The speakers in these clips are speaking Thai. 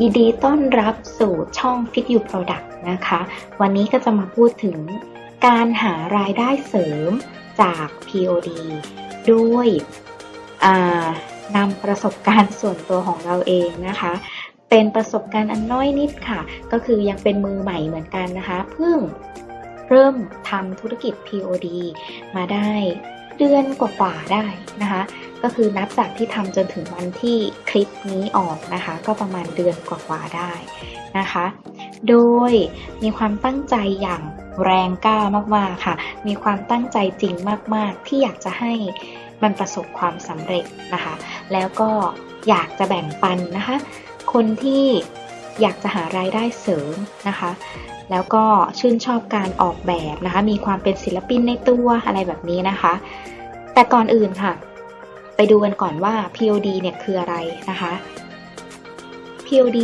ยินดีต้อนรับสู่ช่อง Fit You Product นะคะ วันนี้ก็จะมาพูดถึงการหารายได้เสริมจาก POD ด้วยนำประสบการณ์ส่วนตัวของเราเองนะคะ เป็นประสบการณ์อันน้อยนิดค่ะ ก็คือยังเป็นมือใหม่เหมือนกันนะคะ เพิ่งเริ่มทำธุรกิจ POD มาได้ เดือนกว่าๆได้นะคะ ก็คือนับจากที่ทำจนถึงวันที่คลิปนี้ออกนะคะ ก็ประมาณเดือนกว่าๆได้นะคะ โดยมีความตั้งใจอย่างแรงกล้ามากๆค่ะ มีความตั้งใจจริงมากๆ ที่อยากจะให้มันประสบความสำเร็จนะคะ แล้วก็อยากจะแบ่งปันนะคะ คนที่อยากจะหารายได้เสริมนะคะ แล้วก็ชื่นชอบการออกแบบนะคะ มีความเป็นศิลปินในตัวอะไรแบบนี้นะคะ แต่ก่อนอื่นค่ะ ไปดูกันก่อนว่า POD เนี่ยคืออะไรนะคะ POD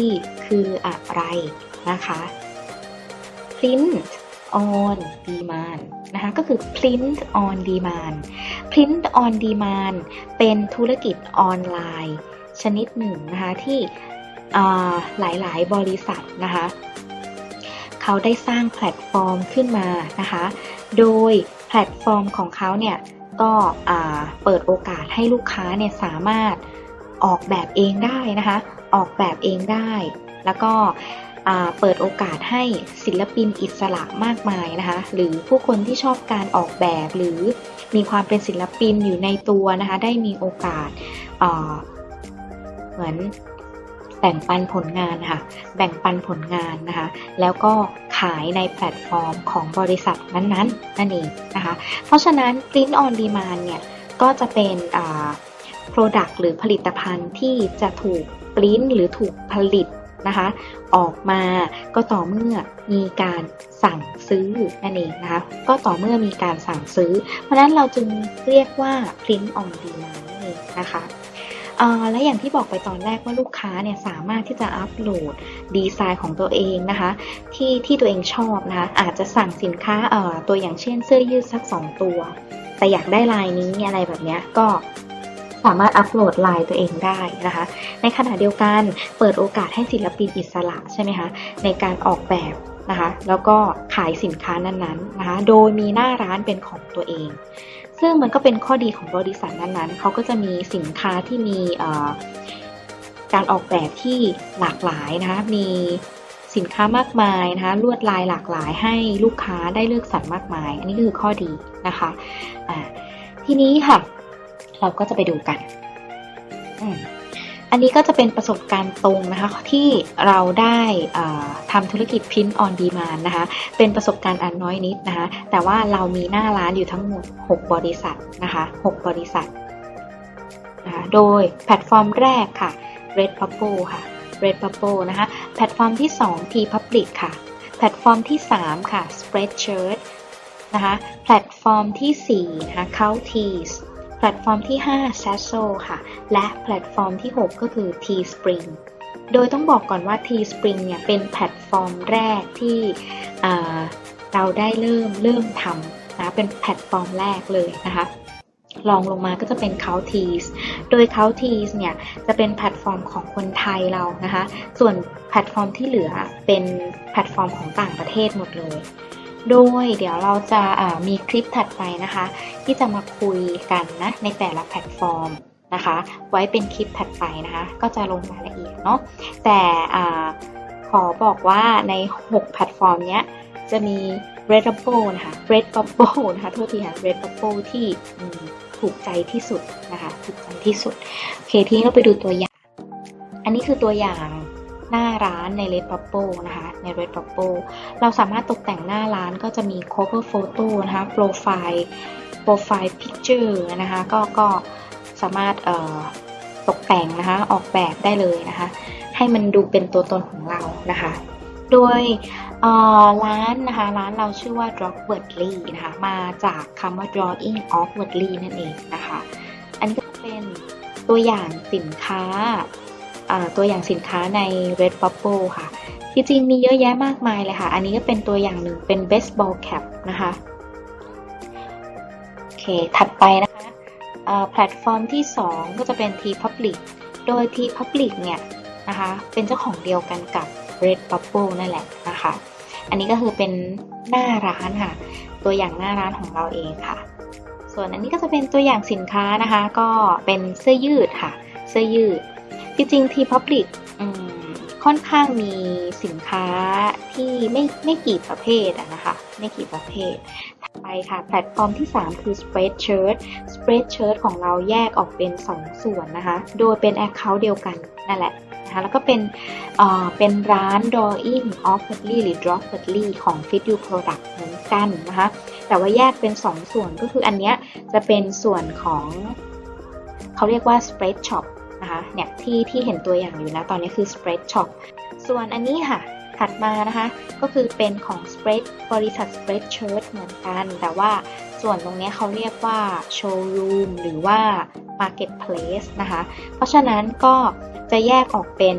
คืออะไรนะคะ Print on Demand นะคะก็คือ Print on Demand Print on Demand เป็นธุรกิจออนไลน์ ชนิดหนึ่งนะคะที่หลายๆ บริษัทนะคะ เขาได้สร้างแพลตฟอร์มขึ้นมานะคะ โดยแพลตฟอร์มของเขาเนี่ยก็เปิดโอกาสให้ลูกค้าเนี่ยสามารถออกแบบเองได้นะคะ ออกแบบเองได้ แล้วก็เปิดโอกาสให้ศิลปินอิสระมากมายนะคะ หรือผู้คนที่ชอบการออกแบบหรือมีความเป็นศิลปินอยู่ในตัวนะคะ ได้มีโอกาสเหมือน แบ่งปันผลงานค่ะ แบ่งปันผลงานนะคะ แล้วก็ขายในแพลตฟอร์มของบริษัทนั้นๆนั่นเองนะคะ เพราะฉะนั้น Print on Demand เนี่ย ก็จะเป็นอ่า Product หรือผลิตภัณฑ์ที่จะถูกปริ้นหรือถูกผลิตนะคะออกมาก็ต่อเมื่อมีการสั่งซื้อนั่นเองนะคะก็ต่อเมื่อมีการสั่งซื้อ เพราะนั้นเราจึงเรียกว่า Print on Demand นั่นเองนะคะ และอย่างที่บอกไปตอนแรกว่าลูกค้าเนี่ยสามารถที่จะอัปโหลดดีไซน์ของตัวเองนะคะ ที่ที่ตัวเองชอบนะคะอาจจะสั่งสินค้าเอ่อตัวอย่างเช่นเสื้อยืดสัก 2 ตัว แต่อยากได้ลายนี้อะไรแบบนี้ก็สามารถอัปโหลดลายตัวเองได้นะคะ ในขณะเดียวกันเปิดโอกาสให้ศิลปินอิสระใช่ไหมคะในการออกแบบนะคะ แล้วก็ขายสินค้านั้นๆนะคะ โดยมีหน้าร้านเป็นของตัวเอง ซึ่งมันก็เป็นข้อดีของบริษัทนั้นๆ เขาก็จะมีสินค้าที่มีการออกแบบที่หลากหลายนะคะมีสินค้ามากมายนะคะลวดลายหลากหลายให้ลูกค้าได้เลือกสรรมากมาย อันนี้คือข้อดีนะคะะทีนี้ค่ะ เราก็จะไปดูกัน อันนี้ก็จะเป็นประสบการณ์ตรงนะคะที่เราได้ทำธุรกิจพิมพ์ออนดีมานนะคะเป็นประสบการณ์อันน้อยนิดนะคะแต่ว่าเรามีหน้าร้านอยู่ทั้งหมด 6 บริษัทนะคะ6บริษัทนะคะโดยแพลตฟอร์มแรกค่ะ Red Bubble ค่ะ Red Bubble นะคะแพลตฟอร์มที่ 2 T Public ค่ะ แพลตฟอร์มที่ 3 ค่ะ Spreadshirt นะคะแพลตฟอร์มที่4นะคะ Counties ลตฟอร์มที่ 5 s a s o ค่ะ และแพลตฟอร์มที่ 6 ก็คือ T-Spring โดยต้องบอกก่อนว่า T-Spring เนี่ยเป็นแพลตฟอร์มแรกที่เราได้เริ่มเริ่มทำนะเป็นแพลตฟอร์มแรกเลยนะคะลองลงมาก็จะเป็น c o u n t e s โดย c o u n t e s เนี่ยจะเป็นแพลตฟอร์มของคนไทยเรานะคะ ส่วนแพลตฟอร์มที่เหลือเป็นแพลตฟอร์มของต่างประเทศหมดเลย โดยเดี๋ยวเราจะมีคลิปถัดไปนะคะ ที่จะมาคุยกันนะในแต่ละแพลตฟอร์มนะคะ ไว้เป็นคลิปถัดไปนะคะ ก็จะลงรายละเอียดเนาะแต่ขอบอกว่าใน 6 แพลตฟอร์มเนี้ยจะมี Red Bubble นะคะ Red Bubble นะคะโทษทีค่ะ Red Bubble ที่ถูกใจที่สุดนะคะ ถูกใจที่สุด โอเค ทีนี้เราไปดูตัวอย่าง อันนี้คือตัวอย่าง หน้าร้านใน Red Bubble นะคะ ใน Red Bubble เราสามารถตกแต่งหน้าร้านก็จะมี cover photo นะคะ profile profile picture นะคะ ก็ก็สามารถตกแต่งนะคะ ออกแบบได้เลยนะคะ ให้มันดูเป็นตัวตนของเรานะคะ โดยร้านนะคะ ร้านเราชื่อว่า Drop Wordly นะคะ มาจากคำว่า drawing of Wordly นั่นเองนะคะ อันนี้ก็เป็นตัวอย่างสินค้า ตัวอย่างสินค้าใน Red Bubble ค่ะ ที่จริงมีเยอะแยะมากมายเลยค่ะ อันนี้ก็เป็นตัวอย่างหนึ่งเป็น baseball cap นะคะโอเค ถัดไปนะคะแพลตฟอร์มที่ 2 ก็จะเป็น T Public โดย T Public เนี่ยนะคะ เป็นเจ้าของเดียวกันกับ Red Bubble นั่นแหละนะคะ อันนี้ก็คือเป็นหน้าร้านค่ะ ตัวอย่างหน้าร้านของเราเองค่ะ ส่วนอันนี้ก็จะเป็นตัวอย่างสินค้านะคะ ก็เป็นเสื้อยืดค่ะ เสื้อยืด จริงๆ T Public อืมค่อนข้างมีสินค้าที่ไม่ไม่กี่ประเภทอะนะคะ ไม่กี่ประเภทถัดไปค่ะ แพลตฟอร์มที่ 3 คือ Spreadshirt Spreadshirt ของเราแยกออกเป็น 2 ส่วนนะคะ โดยเป็น Account เดียวกันนั่นแหละนะคะแล้วก็เป็นเอ่อเป็นร้าน Drawing of f e r l y หรือ Drop f e r l y ของ Fit You Product เหมือนกันนะคะ แต่ว่าแยกเป็น 2 ส่วนก็คืออันเนี้ยจะเป็นส่วนของ เขาเรียกว่า Spread Shop นะคะเนี่ยที่ที่เห็นตัวอย่างอยู่นะตอนนี้คือ Spread Shop ส่วนอันนี้ค่ะถัดมานะคะก็คือเป็นของ Spread บริษัท Spread Shirt เหมือนกัน แต่ว่าส่วนตรงนี้เขาเรียกว่า Showroom หรือว่า Marketplace นะคะเพราะฉะนั้นก็จะแยกออกเป็น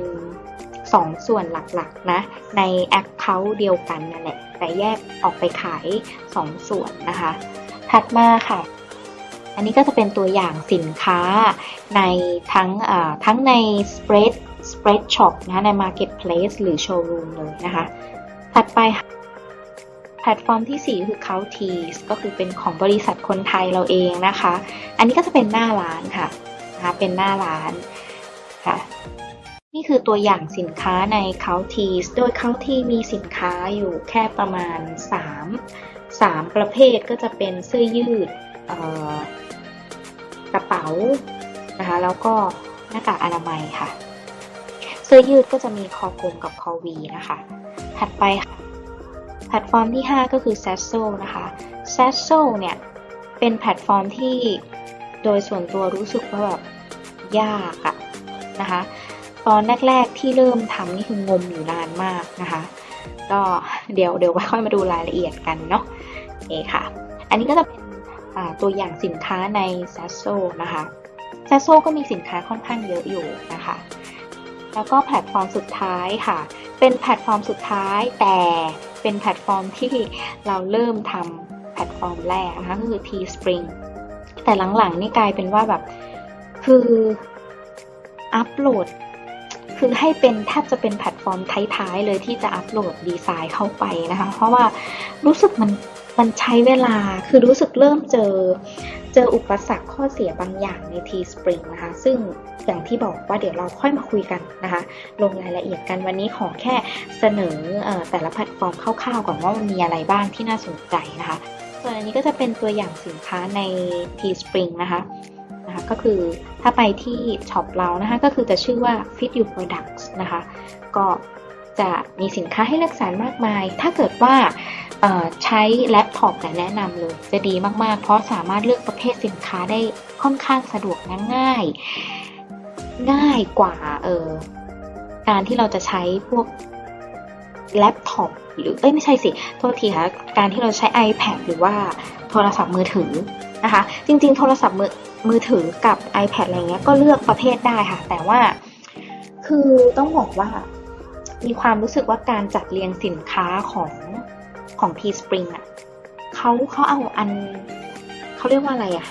2 ส่วนหลักๆนะใน Account เดียวกันนั่นแหละแต่แยกออกไปขาย 2 ส่วนนะคะ ถัดมาค่ะ อันนี้ก็จะเป็นตัวอย่างสินค้าในทั้งทั้งใน spread spread shop นะใน marketplace หรือ showroom เลยนะคะ ถัดไปแพลตฟอร์มที่ 4 คือ c o u t e s ก็คือเป็นของบริษัทคนไทยเราเองนะคะ อันนี้ก็จะเป็นหน้าร้านค่ะนะคะเป็นหน้าร้านค่ะ นี่คือตัวอย่างสินค้าใน c o u t e s โดย c o u t e มีสินค้าอยู่แค่ประมาณ 3 3 ประเภทก็จะเป็นเสื้อยืดเกระเป๋านะคะแล้วก็หน้ากากอนามัยค่ะ เสื้อยืดก็จะมีคอกลมกับคอวีนะคะ ถัดไปค่ะแพลตฟอร์มที่ 5 ก็คือ s a s s o นะคะ s a s s o เนี่ยเป็นแพลตฟอร์มที่โดยส่วนตัวรู้สึกว่าแบบยากอะนะคะตอนแรกๆที่เริ่มทำนี่คืองมอยู่นานมากนะคะก็เดี๋ยวเดี๋ยวไว้ค่อยมาดูรายละเอียดกันเนาะโอเคค่ะ อันนี้ก็จะเป็น ตัวอย่างสินค้าใน s a s s o นะคะ s a s s o ก็มีสินค้าค่อนข้างเยอะอยู่นะคะ แล้วก็แพลตฟอร์มสุดท้ายค่ะ เป็นแพลตฟอร์มสุดท้ายแต่เป็นแพลตฟอร์มที่เราเริ่มทำแพลตฟอร์มแรกนะคะก็คือ T Spring แต่หลังๆนี่กลายเป็นว่าแบบคืออัปโหลดคือให้เป็นแทบจะเป็นแพลตฟอร์มท้ายๆเลยที่จะอัปโหลดดีไซน์เข้าไปนะคะ เพราะว่ารู้สึกมัน มันใช้เวลาคือรู้สึกเริ่มเจอ เจออุปสรรคข้อเสียบางอย่างใน T Spring นะคะ ซึ่งอย่างที่บอกว่าเดี๋ยวเราค่อยมาคุยกันนะคะ ลงรายละเอียดกันวันนี้ขอแค่เสนอแต่ละแพลตฟอร์มคร่าวๆก่อนว่ามันมีอะไรบ้างที่น่าสนใจนะคะส่วนอันนี้ก็จะเป็นตัวอย่างสินค้าใน T Spring นะคะนะคะก็คือถ้าไปที่ช็อปเรานะคะก็คือจะชื่อว่า Fit You Products นะคะ ก็ จะมีสินค้าให้เลือกสรรมากมาย ถ้าเกิดว่าใช้แล็ปท็อปแต่แนะนำเลยจะดีมากๆ เพราะสามารถเลือกประเภทสินค้าได้ค่อนข้างสะดวกและง่าย ง่ายกว่าเออการที่เราจะใช้พวกแล็ปท็อปหรือเอ้ยไม่ใช่สิโทษทีค่ะการที่เราใช้ iPad หรือว่าโทรศัพท์มือถือนะคะ จริงๆ โทรศัพท์มือมือถือกับ iPad อะไรเงี้ยก็เลือกประเภทได้ค่ะ แต่ว่าคือต้องบอกว่า มีความรู้สึกว่าการจัดเรียงสินค้าของของ T Spring อะเขาเขาเอาอันเขาเรียกว่าอะไรอะ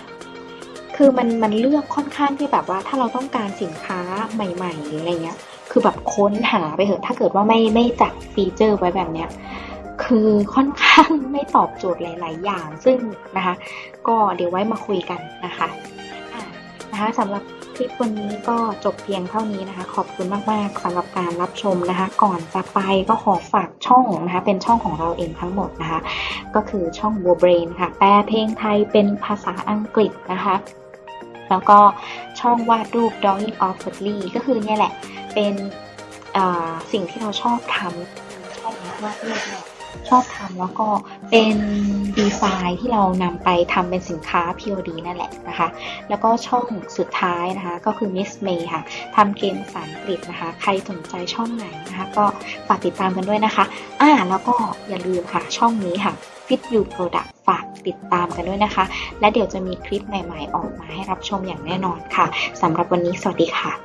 คือมันมันเลือกค่อนข้างที่แบบว่าถ้าเราต้องการสินค้าใหม่ๆหรือะไรเงี้ย คือแบบค้นหาไปเถอะถ้าเกิดว่าไม่ไม่จัดฟีเจอร์ไว้แบบเนี้ยคือค่อนข้างไม่ตอบโจทย์หลาย ๆ อย่าง ซึ่งนะคะ ก็เดี๋ยวไว้มาคุยกันนะคะนะคะสำหรับ คลิปวันนี้ก็จบเพียงเท่านี้นะคะ ขอบคุณมากๆสำหรับการรับชมนะคะ ก่อนจะไปก็ขอฝากช่องนะคะ เป็นช่องของเราเองทั้งหมดนะคะ ก็คือช่อง w o Brain ค่ะ แปลเพลงไทยเป็นภาษาอังกฤษนะคะ แล้วก็ช่องวาดรูป Drawing of f o r l y ก็คือเนี่ยแหละเป็นสิ่งที่เราชอบทำชอบวาดรูปเนี่ย ชอบทำแล้วก็เป็นดีไซน์ที่เรานำไปทำเป็นสินค้า POD นั่นแหละนะคะ แล้วก็ช่องสุดท้ายนะคะ ก็คือ Miss May ค่ะทำเกมภาษาอังกฤษนะคะ ใครสนใจช่องไหนนะคะ ก็ฝากติดตามกันด้วยนะคะ อ่าแล้วก็อย่าลืมค่ะ ช่องนี้ค่ะ Fit You Product ฝากติดตามกันด้วยนะคะ และเดี๋ยวจะมีคลิปใหม่ ๆ ออกมาให้รับชมอย่างแน่นอนค่ะสำหรับวันนี้สวัสดีค่ะ